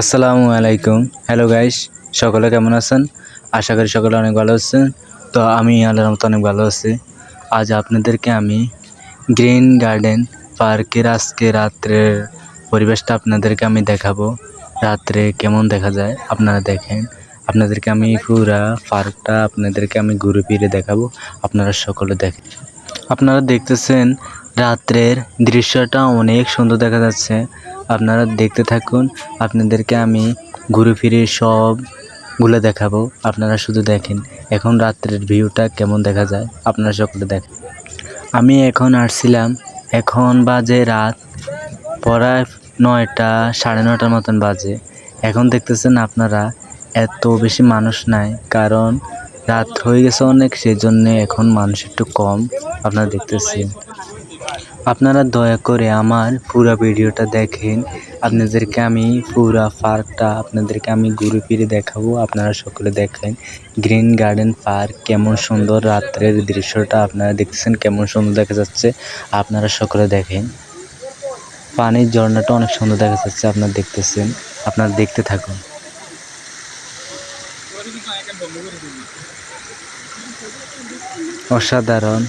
আসসালামু আলাইকুম। Hello guys সকলে কেমন আছেন? আশা করি সকলে অনেক ভালো আছেন। তো আমি আল্লাহর মতো অনেক ভালো আছি। আজ আপনাদেরকে আমি গ্রিন গার্ডেন পার্কের আজকে রাত্রের পরিবেশটা আপনাদেরকে আমি দেখাবো। রাত্রে কেমন দেখা যায় আপনারা দেখেন। আপনাদেরকে আমি পুরা পার্কটা আপনাদেরকে আমি ঘুরে ফিরে দেখাবো। আপনারা সকলে দেখেন। আপনারা দেখতেছেন রাত্রের দৃশ্যটা অনেক সুন্দর দেখা যাচ্ছে। আপনারা দেখতে থাকুন, আপনাদেরকে আমি ঘুরে ফিরে সবগুলো দেখাবো। আপনারা শুধু দেখেন, এখন রাত্রের ভিউটা কেমন দেখা যায়, আপনারা সকলে দেখেন। আমি এখন আসছিলাম, এখন বাজে রাত প্রায় নয়টা, সাড়ে নটার মতন বাজে। এখন দেখতেছেন আপনারা এত বেশি মানুষ নাই, কারণ রাত হয়ে গেছে অনেক সেই জন্যে এখন মানুষ একটু কম, আপনারা দেখতেছেন। আপনারা দয়া করে আমার পুরো ভিডিওটা দেখেন। আপনাদেরকে আমি পুরা পার্কটা, আপনাদেরকে আমি ঘুরে ফিরে দেখাবো। আপনারা সকলে দেখেন গ্রিন গার্ডেন পার্ক, কেমন সুন্দর রাত্রের দৃশ্যটা আপনারা দেখতেছেন, কেমন সুন্দর দেখা যাচ্ছে। আপনারা সকলে দেখেন। পানির ঝর্ণাটা অনেক সুন্দর দেখা যাচ্ছে, আপনারা দেখতেছেন। আপনারা দেখতে থাকুন। অসাধারণ।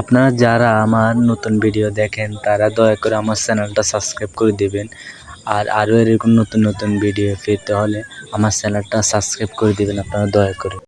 আপনারা যারা আমার নতুন ভিডিও দেখেন, তারা দয়া করে আমার চ্যানেলটা সাবস্ক্রাইব করে দেবেন। আর আরও এরকম নতুন নতুন ভিডিও পেতে হলে আমার চ্যানেলটা সাবস্ক্রাইব করে দিবেন আপনারা দয়া করে।